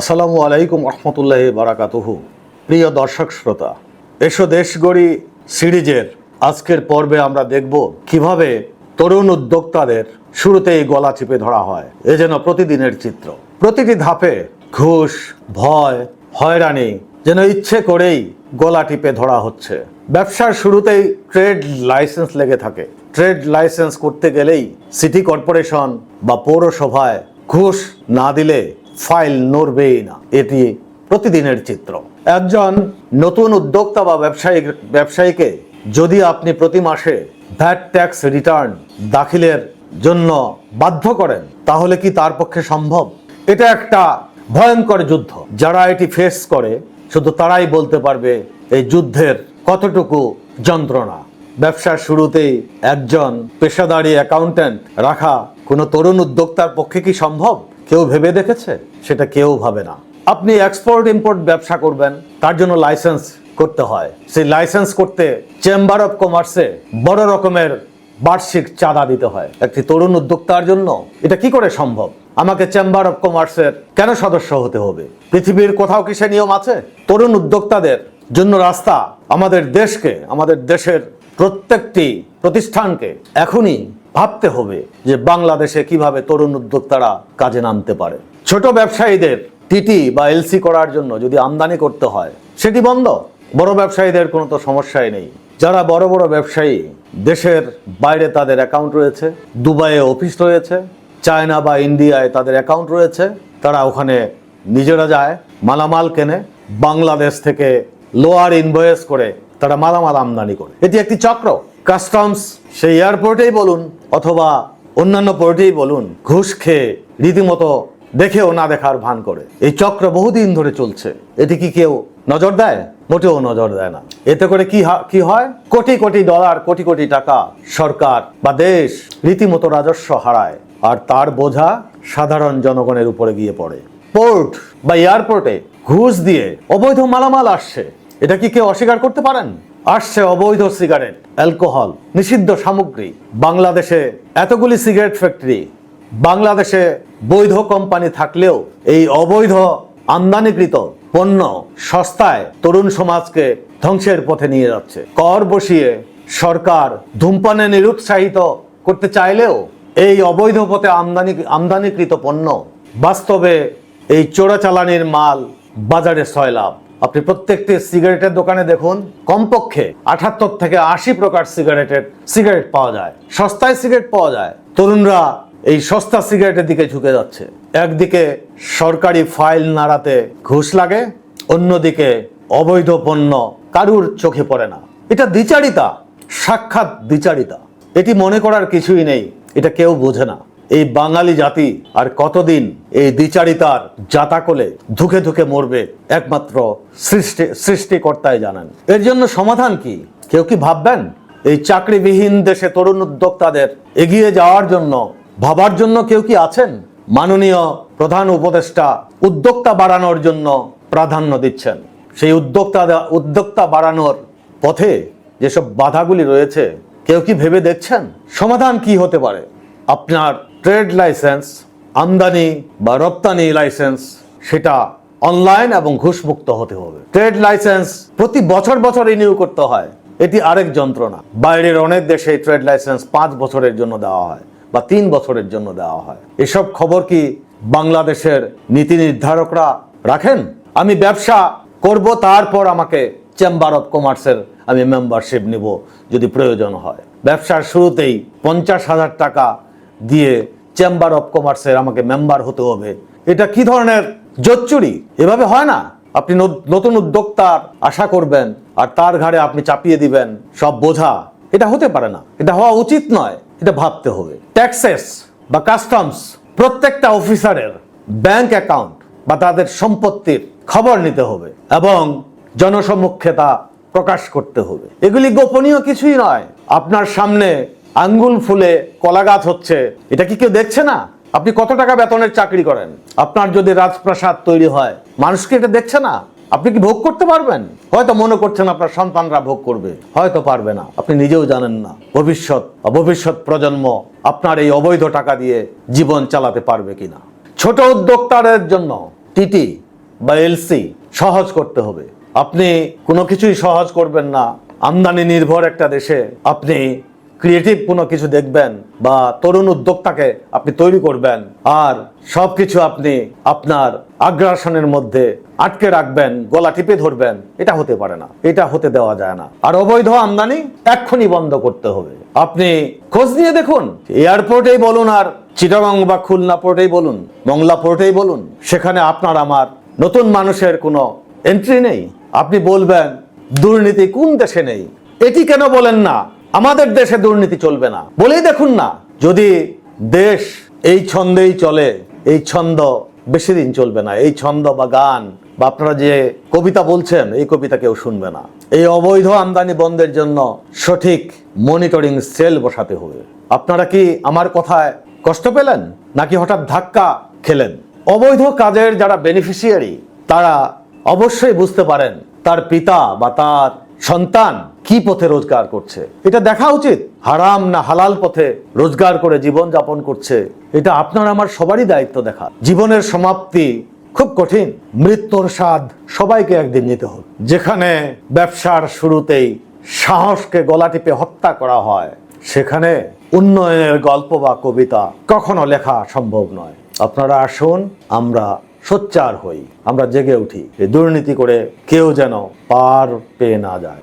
আসসালামু আলাইকুম রহমতুল্লাহ বারাকাতুহু। প্রিয় দর্শক শ্রোতা, এসো দেশ গড়ি সিরিজের আজকের পর্বে আমরা দেখব কীভাবে তরুণ উদ্যোক্তাদের শুরুতেই গলা চিপে ধরা হয়। এ যেন প্রতিদিনের চিত্র। প্রতিটি ধাপে ঘুষ, ভয়, হয়রানি যেন ইচ্ছে করেই গলা টিপে ধরা হচ্ছে। ব্যবসার শুরুতেই ট্রেড লাইসেন্স লেগে থাকে। ট্রেড লাইসেন্স করতে গেলেই সিটি কর্পোরেশন বা পৌরসভায় ঘুষ না দিলে ফাইল নড়বেই না। এটি প্রতিদিনের চিত্র। একজন নতুন উদ্যোক্তা বা ব্যবসায়ী ব্যবসায়ীকে যদি আপনি প্রতি মাসে ভ্যাট ট্যাক্স রিটার্ন দাখিলের জন্য বাধ্য করেন, তাহলে কি তার পক্ষে সম্ভব? এটা একটা ভয়ঙ্কর যুদ্ধ। যারা এটি ফেস করে, শুধু তারাই বলতে পারবে এই যুদ্ধের কতটুকু যন্ত্রণা। ব্যবসার শুরুতেই একজন পেশাদারি অ্যাকাউন্ট্যান্ট রাখা কোনো তরুণ উদ্যোক্তার পক্ষে কি সম্ভব? কেউ ভেবে দেখেছে? সেটা কেউ ভাবে না। আপনি এক্সপোর্ট ইম্পোর্ট ব্যবসা করবেন, তার জন্য লাইসেন্স করতে হয়। সেই লাইসেন্স করতে চেম্বার অফ কমার্সে বড় রকমের বার্ষিক চাঁদা দিতে হয় একটি তরুণ উদ্যোক্তার জন্য। এটা কি করে সম্ভব? আমাকে চেম্বার অফ কমার্সের কেন সদস্য হতে হবে? পৃথিবীর কোথাও কি সে নিয়ম আছে? তরুণ উদ্যোক্তাদের জন্য রাস্তা আমাদের দেশকে, আমাদের দেশের প্রত্যেকটি প্রতিষ্ঠানকে এখনই ভাবতে হবে যে বাংলাদেশে কীভাবে তরুণ উদ্যোক্তারা কাজে নামতে পারে। ছোট ব্যবসায়ীদের টিটি বা এলসি করার জন্য যদি আমদানি করতে হয়, সেটি বন্ধ। বড় ব্যবসায়ীদের কোনো তো সমস্যাই নেই। যারা বড় বড় ব্যবসায়ী, দেশের বাইরে তাদের অ্যাকাউন্ট রয়েছে, দুবাইয়ে অফিস রয়েছে, চায়না বা ইন্ডিয়ায় তাদের অ্যাকাউন্ট রয়েছে, তারা ওখানে নিজেরা যায়, মালামাল কেনে, বাংলাদেশ থেকে লোয়ার ইনভয়েস করে তারা মালামাল আমদানি করে। এটি একটি চক্র। কাস্টমস সেই এয়ারপোর্টেই বলুন অথবা অন্যান্য পোর্টেই বলুন, ঘুষ খেয়ে রীতিমতো দেখেও না দেখার ভান করে। এই চক্র বহুদিন ধরে চলছে। এটি কি কেউ নজর দেয়? মোটেও নজর দেয় না। এতে করে কি কি হয়? কোটি কোটি ডলার, কোটি কোটি টাকা সরকার বা দেশ রীতিমতো রাজস্ব হারায় আর তার বোঝা সাধারণ জনগণের উপরে গিয়ে পড়ে। পোর্ট বা এয়ারপোর্টে ঘুষ দিয়ে অবৈধ মালামাল আসছে। এটা কি কেউ অস্বীকার করতে পারেন? আসছে অবৈধ সিগারেট, অ্যালকোহল, নিষিদ্ধ সামগ্রী। বাংলাদেশে এতগুলি সিগারেট ফ্যাক্টরি। বাংলাদেশে বৈধ কোম্পানি থাকলেও এই অবৈধ, আমদানিকৃত পণ্য সস্তায় তরুণ সমাজকে ধ্বংসের পথে নিয়ে যাচ্ছে। কর বসিয়ে সরকার ধূমপানে নিরুৎসাহিত করতে চাইলেও এই অবৈধ পথে আমদানি, আমদানিকৃত পণ্য বাস্তবে এই চোরাচালানির মাল বাজারে সয়লাভ আপনি প্রত্যেকটি সিগারেটের দোকানে দেখুন, কমপক্ষে আঠাত্তর থেকে আশি প্রকার সিগারেটের সিগারেট পাওয়া যায়। সস্তায় সিগারেট পাওয়া যায়। তরুণরা এই সস্তা সিগারেটের দিকে ঝুঁকে যাচ্ছে। একদিকে সরকারি ফাইল নাড়াতে ঘুষ লাগে, অন্যদিকে অবৈধ পণ্য কারুর চোখে পড়ে না। এটা দ্বিচারিতা, সাক্ষাৎ দ্বিচারিতা। এটি মনে করার কিছুই নেই, এটা কেউ বোঝে না। এই বাঙালি জাতি আর কতদিন এই দ্বিচারিতার জাতাকলে ধুকে ধুকে মরবে একমাত্র সৃষ্টি সৃষ্টিকর্তাই জানেন। এর জন্য সমাধান কি? কেউ কি ভাববেন? এই চাকরিবিহীন দেশে তরুণ উদ্যোক্তাদের এগিয়ে যাওয়ার জন্য, ভাবার জন্য কেউ কি আছেন? মাননীয় প্রধান উপদেষ্টা উদ্যোক্তা বাড়ানোর জন্য প্রাধান্য দিচ্ছেন। সেই উদ্যোক্তা উদ্যোক্তা বাড়ানোর পথে যেসব বাধাগুলি রয়েছে, কেউ কি ভেবে দেখছেন? সমাধান কি হতে পারে? আপনার ট্রেড লাইসেন্স, আমদানি বা রপ্তানি লাইসেন্স, সেটা অনলাইন এবং ঘুষমুক্ত হতে হবে। ট্রেড লাইসেন্স প্রতি বছর বছর রিনিউ করতে হয়। এটি আরেক যন্ত্রণা। বাইরের অনেক দেশে ট্রেড লাইসেন্স পাঁচ বছরের জন্য দেওয়া হয় বা তিন বছরের জন্য দেওয়া হয়। এসব খবর কি বাংলাদেশের নীতি নির্ধারকরা রাখেন? আমি ব্যবসা করব, তারপর আমাকে চেম্বার অফ কমার্সের আমি মেম্বারশিপ নিব, যদি প্রয়োজন হয়। ব্যবসার শুরুতেই পঞ্চাশ হাজার টাকা দিয়ে চেম্বার অফ কমার্সের আমাকে মেম্বার হতে হবে। এটা কি ধরনের জোচ্চুরি? এভাবে হয় না। আপনি নতুন উদ্যোক্তার আশা করবেন আর তার ঘাড়ে আপনি চাপিয়ে দিবেন, সব বোঝা। এটা হতে পারে না। এটা হওয়া উচিত নয়। এটা ভাবতে হবে। ট্যাক্সেস বা কাস্টমস প্রত্যেকটা অফিসারের ব্যাংক অ্যাকাউন্ট বা তাদের সম্পত্তির খবর নিতে হবে এবং জনসম্মুখে তা প্রকাশ করতে হবে। এগুলি গোপনীয় কিছুই নয়। আপনার সামনে আঙ্গুল ফুলে কলা গাছ হচ্ছে, এটা কি কেউ দেখছে না? আপনি কত টাকা বেতনের চাকরি করেন? আপনার যদি রাজপ্রাসাদ তৈরি হয় মানুষকে এটা দেখছে না? আপনি কি ভোগ করতে পারবেন? হয়তো মনে করছেন আপনার সন্তানরা ভোগ করবে, হয়তো পারবে না। আপনি নিজেও জানেন না, ভবিষ্যৎ ভবিষ্যৎ প্রজন্ম আপনার এই অবৈধ টাকা দিয়ে জীবন চালাতে পারবে কিনা। ছোট উদ্যোক্তাদের জন্য টিটি বা এলসি সহজ করতে হবে। আপনি কোনো কিছুই সহজ করবেন না। আমদানি নির্ভর একটা দেশে আপনি ক্রিয়েটিভ কোনো কিছু দেখবেন বা তরুণ উদ্যোক্তাকে আপনি তৈরি করবেন, আর সব কিছু আপনি আপনার আগ্রাসনের মধ্যে আটকে রাখবেন, গলা টিপে ধরবেন, এটা হতে পারে না, এটা হতে দেওয়া যায় না। আর অবৈধ আমদানি এক্ষুনি বন্ধ করতে হবে। আপনি খোঁজ নিয়ে দেখুন, এয়ারপোর্টেই বলুন আর চিটাগং বা খুলনা পোর্টেই বলুন, মংলা পোর্টেই বলুন, সেখানে আপনার আমার নতুন মানুষের কোনো এন্ট্রি নেই। আপনি বলবেন, দুর্নীতি কোন দেশে নেই? এটি কেন বলেন না? আমাদের দেশে দুর্নীতি চলবে না। বলেই দেখুন না, যদি দেশ এই ছন্দেই চলে, এই ছন্দ বেশি দিন চলবে না, এই ছন্দ বা গান, বা আপনারা যে কবিতা বলছেন, এই কবিতা কেউ শুনবে না। এই অবৈধ আমদানি বন্ধের জন্য সঠিক মনিটরিং সেল বসাতে হবে। আপনারা কি আমার কথায় কষ্ট পেলেন, নাকি হঠাৎ ধাক্কা খেলেন? অবৈধ কাজের যারা বেনিফিশিয়ারি তারা অবশ্যই বুঝতে পারেন, তার পিতা বা তার সন্তান কি পথে রোজগার করছে? এটা দেখা উচিত? হারাম না হালাল পথে রোজগার করে জীবন যাপন করছে? এটা আপনার আমার সবারই দায়িত্ব দেখা। জীবনের সমাপ্তি খুব কঠিন। মৃত্যুর স্বাদ সবাইকে একদিন নিতে হবে। যেখানে ব্যবসার শুরুতেই সাহসকে গলা টিপে হত্যা করা হয়, সেখানে উন্নয়নের গল্প বা কবিতা কখনো লেখা সম্ভব নয়। আপনারা আসুন, আমরা সোচ্চার হই, আমরা জেগে উঠি। দুর্নীতি করে কেউ যেন পার পেয়ে না যায়।